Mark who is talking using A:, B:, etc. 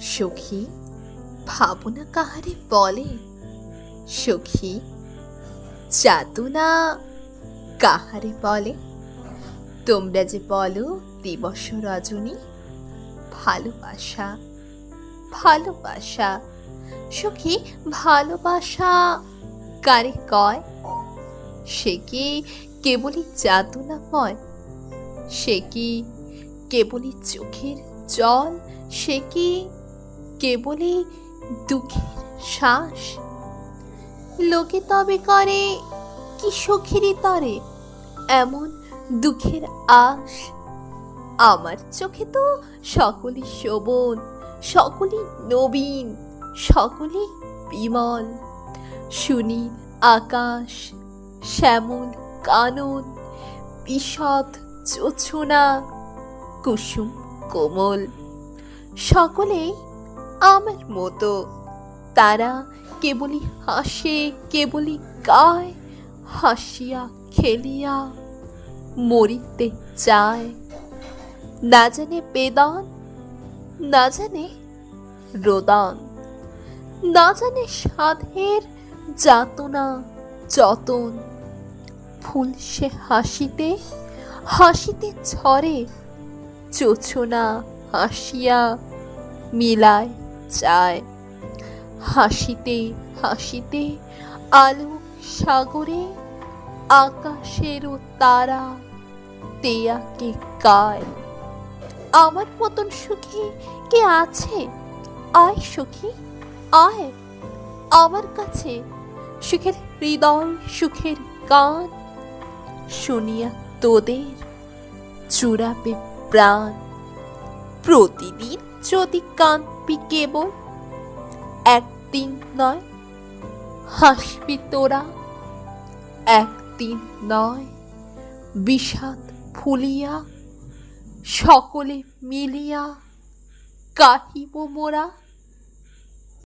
A: সখী, ভাবনা কাহারে বলে? সখী, যাতনা কাহারে বলে? তোমরা যে বলো দিবস রজনী, ভালোবাসা ভালোবাসা। সখী, ভালোবাসা কারে কয়? সে কি কেবলই চাতুনা যাতনাময় সে কি কেবলই চোখের জল? সে কি কেবলই দুঃখের শ্বাস? লোকে তবে করে কি সখীরই তরে? এমন দুঃখের আশ? আমার চোখে তো সকলই শোভন, সকলই নবীন, সকলই বিমল। সুনীল আকাশ, শ্যামল কানন, বিশদ জোছনা কুসুম কোমল। সকলেই আমার মতো। তারা কেবলই হাসে, কেবলই গায়, হাসিয়া, খেলিয়া মরিতে চায়। না জানে বেদন, না জানে রোদন। না জানে সাধের যাতনা যতন। ফুল সে হাসিতে হাসিতে ঝরে, চোছনা হাসিয়া মিলায়। চায় হাসিতে হাসিতে আলো সাগরে, আকাশেরও তারা তেয়াকে গায়। আমার মতন সুখী কে আছে? আয় সুখী, আয়। আমার কাছে সুখের হৃদয়, সুখের গান শুনিয়া তোদের চূড়াবে প্রাণ। প্রতিদিন যদি কাঁদবি কেবল, একদিন নয়, হাসবি তোরা, একদিন নয়, বিষাদ ফুলিয়া, সকলে মিলিয়া কাহিব মোরা।